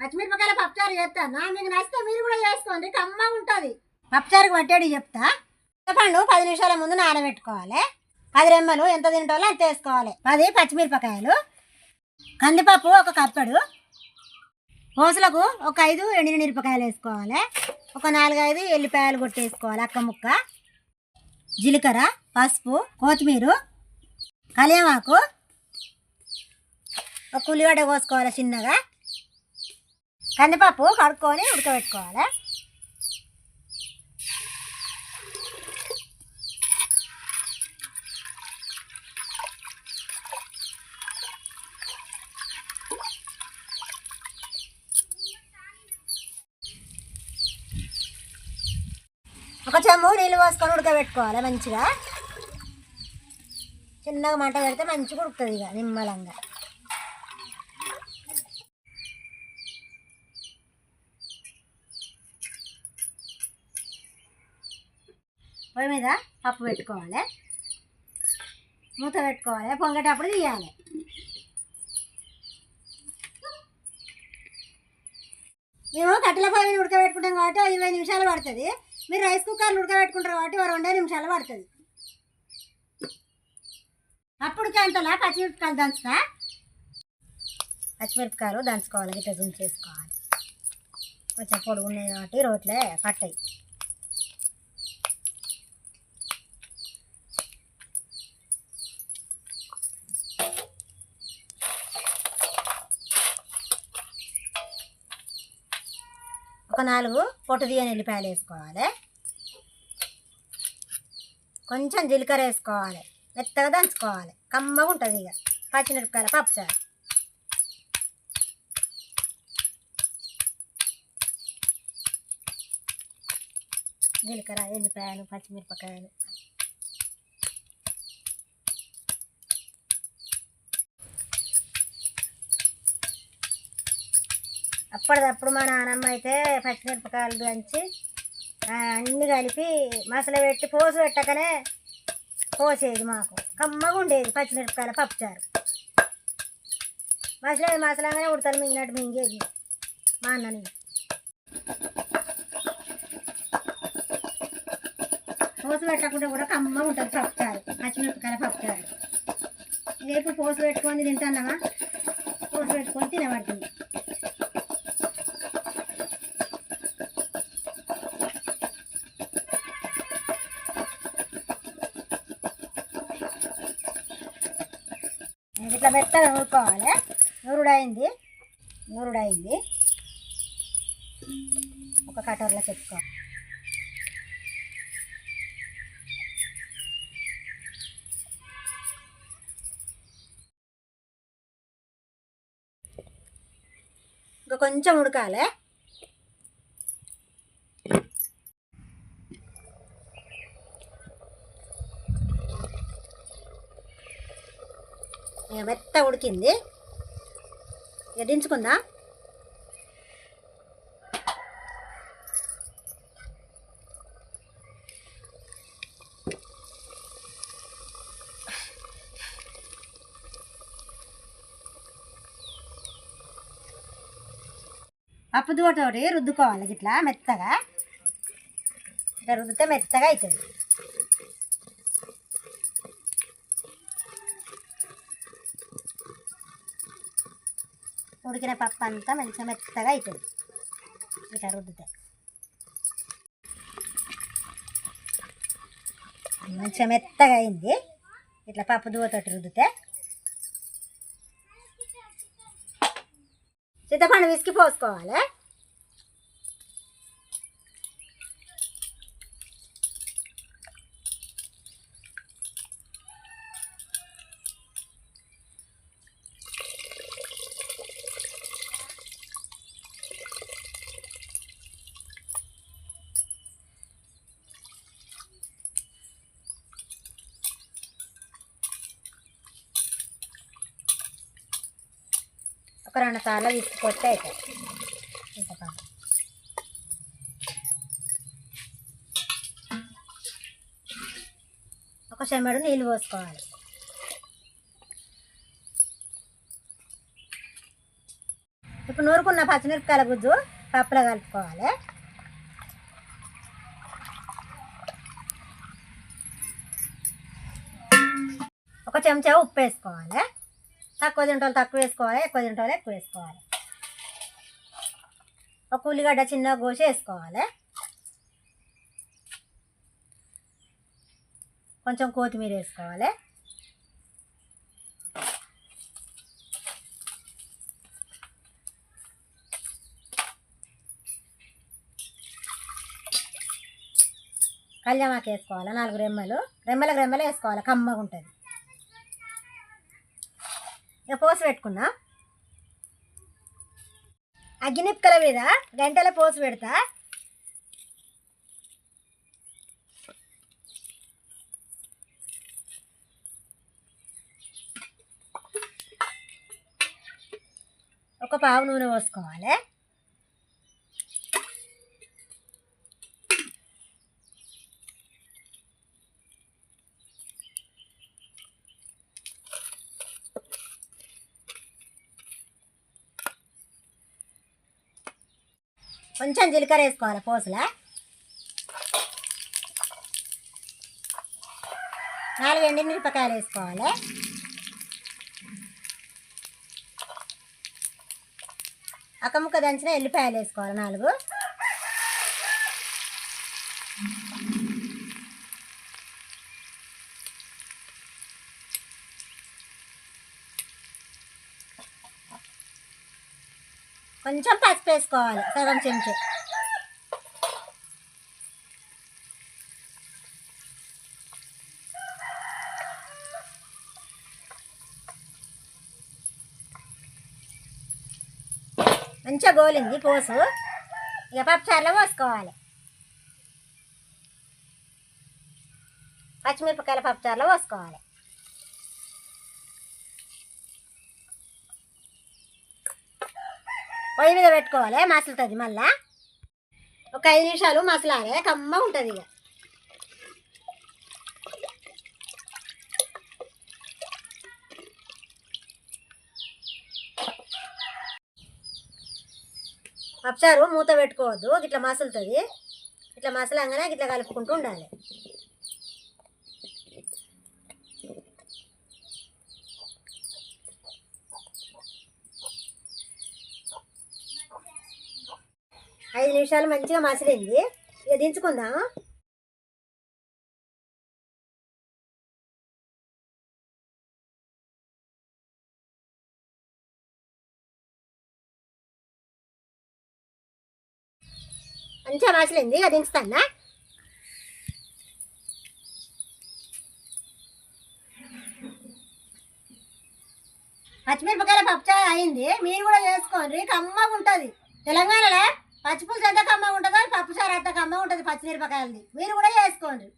పచ్చిమిరపకాయల పప్పుచారు చేస్తాను మీకు నచ్చితే మీరు కూడా చేసుకోండి కమ్మ ఉంటుంది. పప్పుచారుకు పట్టేది చెప్తా. చింతపండు పది నిమిషాల ముందు నానబెట్టుకోవాలి. పది రెమ్మలు ఎంత తింటాలో అంత వేసుకోవాలి. పది పచ్చిమిరపకాయలు కందిపప్పు ఒక కప్పడు పోసులకు ఒక ఐదు ఎండిన మిరపకాయలు వేసుకోవాలి. ఒక నాలుగైదు ఎల్లిపాయలు కొట్టేసుకోవాలి అక్క ముక్క జీలకర్ర పసుపు కొత్తిమీర కలియమాకు ఒక ఉల్లిగడ్డ కోసుకోవాలి చిన్నగా. కందిపప్పు కడుక్కొని ఉడకబెట్టుకోవాలి. ఒక చెమ్ము నీళ్ళు పోసుకొని ఉడకబెట్టుకోవాలి మంచిగా. చిన్నగా మంట పెడితే మంచిగా ఉడుకుతుంది ఇక నిమ్మలంగా. పొయ్యి మీద పప్పు పెట్టుకోవాలి. మూత పెట్టుకోవాలి. పొంగేటప్పుడు తీయాలి. మేము కట్టెల పొయ్యి మీద ఉడకబెట్టుకుంటాం కాబట్టి ఇరవై నిమిషాలు పడుతుంది. మీరు రైస్ కుక్కర్లు ఉడకబెట్టుకుంటారు కాబట్టి రెండే నిమిషాలు పడుతుంది. అప్పుడు అంతలా పచ్చిమిరపకాయలు దంచుతా. పచ్చిమిరపకాయలు దంచుకోవాలి. గిట్ట చేసుకోవాలి కొంచెం పొడుగు ఉన్నాయి కాబట్టి రోట్లే పట్టాయి. ఒక నాలుగు పొట్టు తీయని ఎల్లిపాయలు వేసుకోవాలి. కొంచెం జీలకర్ర వేసుకోవాలి. మెత్తగా దంచుకోవాలి. కమ్మగా ఉంటుంది ఇక. పచ్చిమిరపకాయల పప్పుచారు జీలకర్ర ఎల్లిపాయలు పచ్చిమిరపకాయలు. అప్పటిదప్పుడు మా నాన్నమ్మ అయితే పచ్చిమిరపకాయలు దంచి అన్నీ అన్ని కలిపి మసలు పెట్టి పోసు పెట్టకనే పోసేది మాకు. కమ్మగా ఉండేది పచ్చిమిరపకాయల పప్పుచారు. మసలే మసలాగానే ఉడతలు మింగినట్టు మింగేది మా అన్నని. పోసు పెట్టకుండా కూడా కమ్మగా ఉంటుంది పప్పుచారు పచ్చిమిరపకాయల పప్పుచారు. రేపు పోసు పెట్టుకొని తింటానమ్మా. పోసు పెట్టుకొని తినబడుతుంది. ఇట్లా మెత్తగా నూరుకోవాలి. నూరుడైంది. నూరుడైంది. ఒక కటోర్లో పెట్టుకో ఇంకా కొంచెం ఉడకాలి. మెత్త ఉడికింది. ఇక దించుకుందా? పప్పు రుద్దుకోవాలి ఇట్లా మెత్తగా. ఇట్లా రుద్దితే మెత్తగా అవుతుంది ఉడికిన పప్పు అంతా మంచిగా మెత్తగా అవుతుంది ఇట్లా రుద్దితే. మంచిగా మెత్తగా అయింది. ఇట్లా పప్పు దువ్వతోటి రుద్దితే. చింతపండు విసికి పోసుకోవాలి? ఒక రెండు సార్లు విసిపోతే అవుతుంది చింతపండు ఒక చెమ్మడు నీళ్ళు పోసుకోవాలి. ఇప్పుడు ఇప్పుడు నూరుకున్న పచ్చిమిరపకాయల గుజ్జు పప్పులో కలుపుకోవాలి. ఒక చెంచా ఉప్పు వేసుకోవాలి. తక్కువ తింటాలు తక్కువ వేసుకోవాలి ఎక్కువ తింటాలు ఎక్కువ వేసుకోవాలి. ఒక ఉల్లిగడ్డ చిన్న కోసి వేసుకోవాలి. కొంచెం కొత్తిమీర వేసుకోవాలి. కళ్యామాకు వేసుకోవాలి నాలుగు రెమ్మలు. రెమ్మలకు రెమ్మలు వేసుకోవాలి కమ్మగా ఉంటుంది. ఇక పోసి పెట్టుకున్నా. అగ్గినిప్పుకల మీద గంటల పోసి పెడతా. ఒక పావు నూనె పోసుకోవాలి. కొంచెం జీలకర్ర వేసుకోవాలి పోసులా. నాలుగు ఎండి మిరపకాయలు వేసుకోవాలి. అక్కముక్క దంచిన ఎల్లిపాయలు వేసుకోవాలి నాలుగు. కొంచెం పసుపు వేసుకోవాలి. సగం చెంచా. మంచిగా గోలింది పోసు. ఇక పప్పుచారులో పోసుకోవాలి. పచ్చిమిరపకాయల పప్పుచారులో పోసుకోవాలి. పొయ్యి మీద పెట్టుకోవాలి మసులుతుంది మళ్ళా. ఒక ఐదు నిమిషాలు మసలాలి కమ్మ ఉంటుంది ఇక. అప్సారు మూత పెట్టుకోవద్దు ఇట్లా మసులుతుంది. ఇట్లా మసలంగానే ఇట్లా కలుపుకుంటూ ఉండాలి. ఐదు నిమిషాలు మంచిగా మసిలింది. ఇక దించుకుందాం మంచిగా మసిలింది. ఇక దించుతానా పచ్చిమిరపకాయల పప్పుచారు అయింది. మీరు కూడా చేసుకోండి. కమ్మగా ఉంటుంది తెలంగాణలో? పచ్చిపులుసు ఎంత కమ్మగా ఉంటుందో పప్పుచారు అంత కమ్మ ఉంటుంది పచ్చిమిరపకాయలది మీరు కూడా చేసుకోండి.